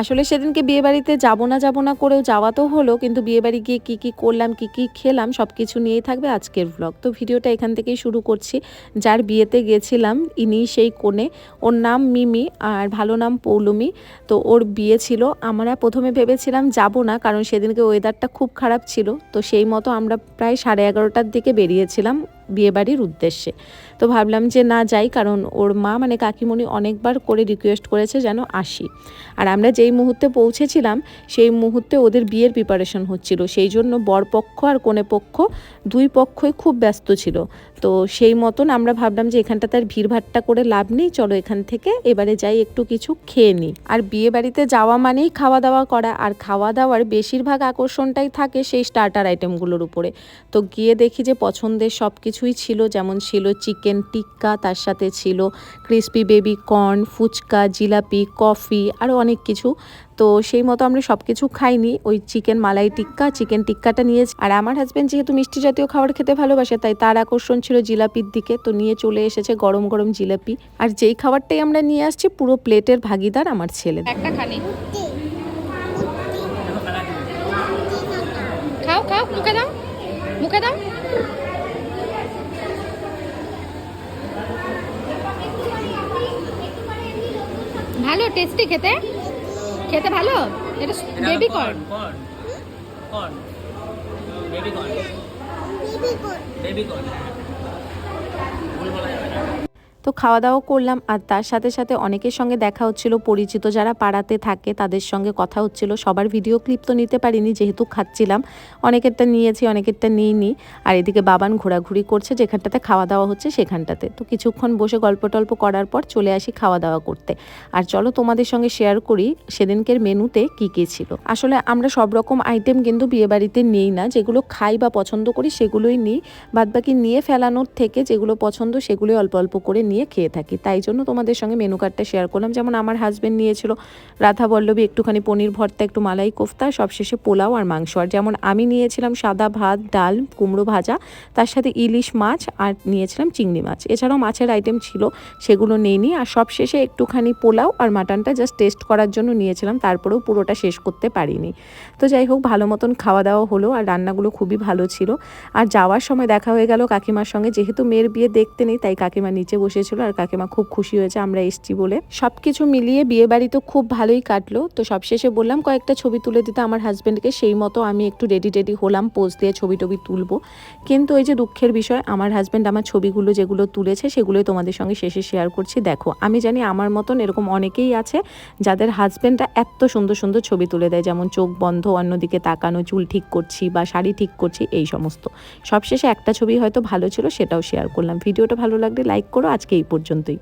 আসলে সেদিনকে বিয়েবাড়িতে যাব না যাব না করেও যাওয়া তো হলো, কিন্তু বিয়েবাড়ি গিয়ে কি কি করলাম, কি কি খেলাম সব কিছু নিয়েই থাকবে আজকের ব্লগ তো ভিডিওটা এখান থেকেই শুরু করছি। যার বিয়েতে গেছিলাম, ইনি সেই কোণে। ওর নাম মিমি আর ভালো নাম পৌলমি। তো ওর বিয়ে ছিল। আমরা প্রথমে ভেবেছিলাম যাব না, কারণ সেদিনকে ওয়েদারটা খুব খারাপ ছিল। তো সেই মতো আমরা প্রায় সাড়ে এগারোটার দিকে বেরিয়েছিলাম। বিয়েবাড়ির উদ্দেশ্যে। তো ভাবলাম যে না যাই, কারণ ওর মা মানে কাকিমণি অনেকবার করে রিকোয়েস্ট করেছে যেন আসি। আর আমরা যেই মুহূর্তে পৌঁছেছিলাম, সেই মুহূর্তে ওদের বিয়ের প্রিপারেশন হচ্ছিল। সেই জন্য বরপক্ষ আর কনে পক্ষ দুই পক্ষই খুব ব্যস্ত ছিল। তো সেই মতন আমরা ভাবলাম যে এখানটা তার ভিড়ভাট্টা করে লাভ নেই, চলো এখান থেকে এবারে যাই একটু কিছু খেয়ে নিই। আর বিয়ে বাড়িতে যাওয়া মানেই খাওয়া দাওয়া করা, আর খাওয়া দাওয়ার বেশিরভাগ আকর্ষণটাই থাকে সেই স্টার্টার আইটেমগুলোর উপরে। তো গিয়ে দেখি যে পছন্দের সব কিছুই ছিল। যেমন ছিল চিকেন টিক্কা তার সাথে ছিল crispy baby corn fuchka jalebi coffee আরও অনেক কিছু। তো সেই মতো আমরা সব কিছু খাইনি। ওই চিকেন মালাই টিক্কা চিকেন টিক্কাটা নিয়েছি। আর আমার হাজব্যান্ড যেহেতু মিষ্টি জাতীয় খাবার খেতে ভালোবাসে তাই তার আকর্ষণ ছিল জিলাপির দিকে। তো নিয়ে চলে এসেছে গরম গরম জিলাপি। আর যেই খাবারটাই আমরা নিয়ে আসছি পুরো প্লেটের ভাগিদার আমার ছেলে। একটা খানি। খাও খাও মুখে দাও। মুখে দাও। ভালো টেস্টি খেতে? খেতে ভালো? এটা baby corn corn corn baby corn baby corn তো খাওয়া দাওয়া করলাম। আর তার সাথে সাথে অনেকের সঙ্গে দেখা হচ্ছিল। পরিচিত যারা পাড়াতে থাকে, তাদের সঙ্গে কথা হচ্ছিল। সবার ভিডিও ক্লিপ তো নিতে পারিনি, যেহেতু খাচ্ছিলাম। অনেকেরটা নিয়েছি, অনেকেরটা নিইনি। আর এদিকে বাবান ঘোরাঘুরি করছে, যেখানটাতে খাওয়া দাওয়া হচ্ছে, সেখানটাতে। তো কিছুক্ষণ বসে গল্প টল্প করার পর চলে আসি খাওয়া দাওয়া করতে। আর চলো তোমাদের সঙ্গে শেয়ার করি, সেদিনকের মেনুতে কি কি ছিল। আসলে আমরা সব রকম আইটেম কিন্তু বিয়েবাড়িতে নিই না। যেগুলো খাই বা পছন্দ করি, সেগুলোই নিই। বাদবাকি নিয়ে ফেলানোর থেকে যেগুলো পছন্দ, সেগুলোই অল্প অল্প করে নিয়ে খেয়ে থাকি। তাই জন্য তোমাদের সঙ্গে মেনু কার্ডটা শেয়ার করলাম। যেমন আমার হাজব্যান্ড নিয়েছিল, রাধা বল্লভী একটুখানি পনির ভর্তা, একটু মালাই কোফতা, সবশেষে পোলাও আর মাংস। আর যেমন আমি নিয়েছিলাম সাদা ভাত, ডাল, কুমড়ো ভাজা, তার সাথে ইলিশ মাছ আর নিয়েছিলাম চিংড়ি মাছ। এছাড়াও মাছের আইটেম ছিল, সেগুলো নেইনি আর সবশেষে একটুখানি পোলাও আর মাটনটা জাস্ট টেস্ট করার জন্য নিয়েছিলাম। তারপরেও পুরোটা শেষ করতে পারিনি। তো যাই হোক, ভালো মতন খাওয়া দাওয়া হলো আর রান্নাগুলো খুবই ভালো ছিল। আর যাওয়ার সময় দেখা হয়ে গেল কাকিমার সঙ্গে। যেহেতু মেয়ের বিয়ে দেখতে নেই, তাই কাকিমা নিচে বসেছিল আর কাকিমা খুব খুশি হয়েছে, আমরা এসছি বলে। সব কিছু মিলিয়ে বিয়ে বাড়ি তো খুব ভালোই কাটলো। তো সবশেষে বললাম, কয়েকটা ছবি তুলে দিতে আমার হাজব্যান্ডকে সেই মতো আমি একটু রেডি টেডি হলাম পোজ দিয়ে ছবি টবি তুলবো। কিন্তু ওই যে দুঃখের বিষয়, আমার হাজব্যান্ড আমার ছবিগুলো যেগুলো তুলেছে, সেগুলোই তোমাদের সঙ্গে শেষে শেয়ার করছি। দেখো, আমি জানি আমার মতন এরকম অনেকেই আছে, যাদের হাজব্যান্ডরা এত সুন্দর সুন্দর ছবি তুলে দেয়, যেমন চোখ বন্ধ, অন্যদিকে তাকানো, চুল ঠিক করছি বা শাড়ি ঠিক করছি, এই সমস্ত। সবশেষে একটা ছবি হয়তো ভালো ছিল, সেটাও শেয়ার করলাম। ভিডিওটা ভালো লাগলে লাইক করো, আজকে এই পর্যন্তই